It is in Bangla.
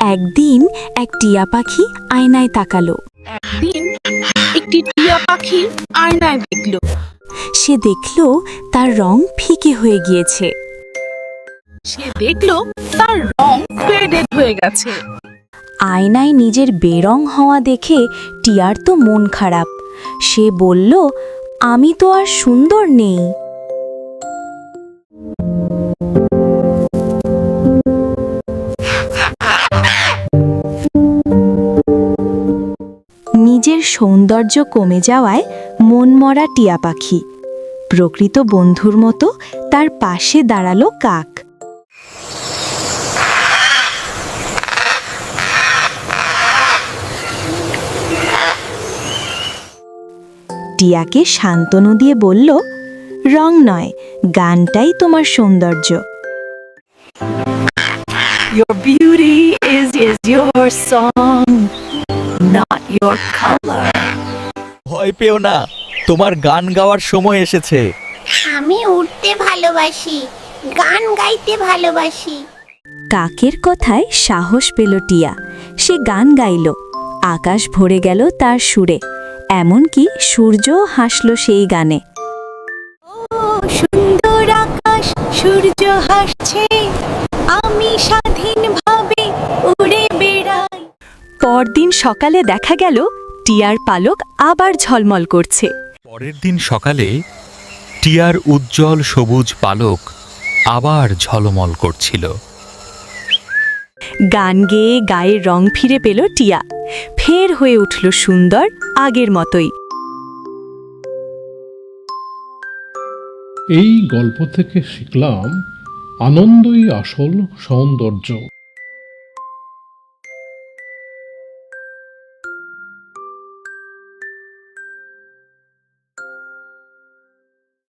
একদিন এক টিয়া পাখি আয়নায় তাকালো। একদিন একটি টিয়া পাখি আয়নায় দেখল। সে দেখল তার রং ফিকে হয়ে গিয়েছে। সে দেখল তার রং ফেডেড হয়ে গেছে। আয়নায় নিজের বেরং হওয়া দেখে টিয়ার তো মন খারাপ। সে বলল আমি তো আর সুন্দর নেই। নিজের সৌন্দর্য কমে যাওয়ায় মনমরা টিয়া পাখি। প্রকৃত বন্ধুর মতো তার পাশে দাঁড়াল কাক। টিয়াকে শান্তনু দিয়ে বলল রং নয় গানটাই তোমার সৌন্দর্য। Your beauty is, is your song, not your color. ভয় পেও না তোমার গান গাওয়ার সময় এসেছে। আমি উঠতে ভালোবাসি গান গাইতে ভালোবাসি। কাকের কথায় সাহস পেল টিয়া। সে গান গাইল। আকাশ ভরে গেল তার সুরে। এমনকি সূর্যও হাসল সেই গানে। ও সুন্দর আকাশ সূর্য হাসছে। পরদিন সকালে দেখা গেল টিয়ার পালক আবার ঝলমল করছে। পরের দিন সকালে টিয়ার উজ্জ্বল সবুজ পালক আবার ঝলমল করছিল। গান গেয়ে গায়ের রং ফিরে পেল টিয়া। ফের হয়ে উঠল সুন্দর আগের মতোই। এই গল্প থেকে শিখলাম আনন্দই আসল সৌন্দর্য।